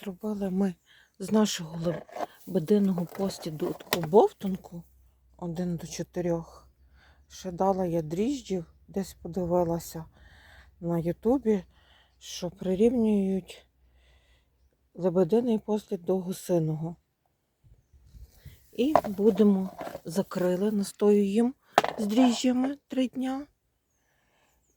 Зробили ми з нашого лебединого постіду таку бовтунку один до чотирьох. Ще дала я дріжджів, десь подивилася на Ютубі, що прирівнюють лебединий послід до гусиного. І будемо закрили, настоюємо з дріжджями три дня.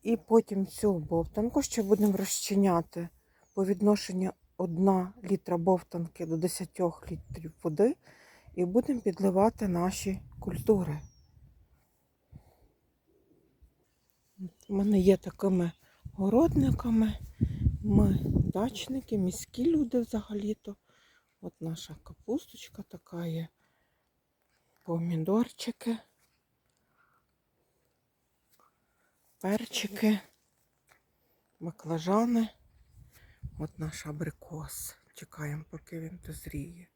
І потім цю бовтанку ще будемо розчиняти по відношенню 1 літра бовтанки до 10 літрів води і будемо підливати наші культури. У мене є такими городниками. Ми дачники, міські люди взагалі-то. От наша капусточка така є. Помідорчики. перчики, баклажани. От наш абрикос. Чекаємо, поки він дозріє.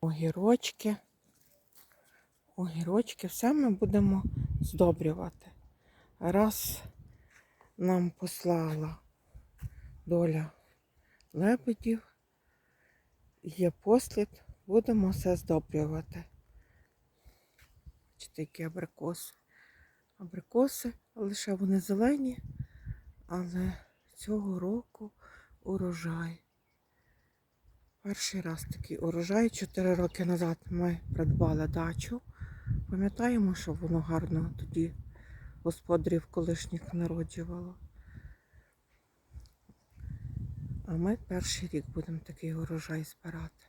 Огірочки. Огірочки. Все ми будемо здобрювати. Раз нам послала доля лебедів, є послід, будемо все здобрювати. Бачите, які абрикоси абрикоси, лише вони зелені, але цього року урожай. Перший раз такий урожай. Чотири роки назад ми придбали дачу. Пам'ятаємо, що воно гарно тоді господарів колишніх народжувало. А ми перший рік будемо такий урожай збирати.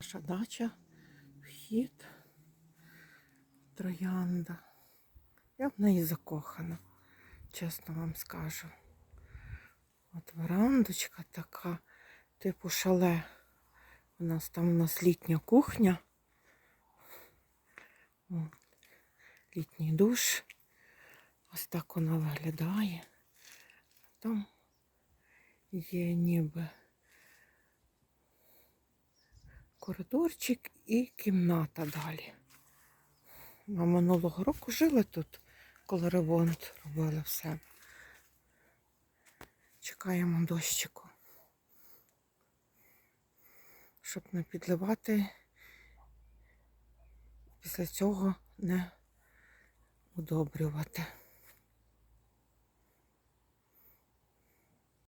Наша дача, вхід, троянда. Я в неї закохана, чесно вам скажу. От верандочка така, типу шале. У нас там у нас літня кухня. Літній душ. Ось так вона виглядає. Там є ніби коридорчик і кімната далі. Ми минулого року жили тут коли ремонт робили все. Чекаємо дощику, щоб не підливати, після цього не удобрювати.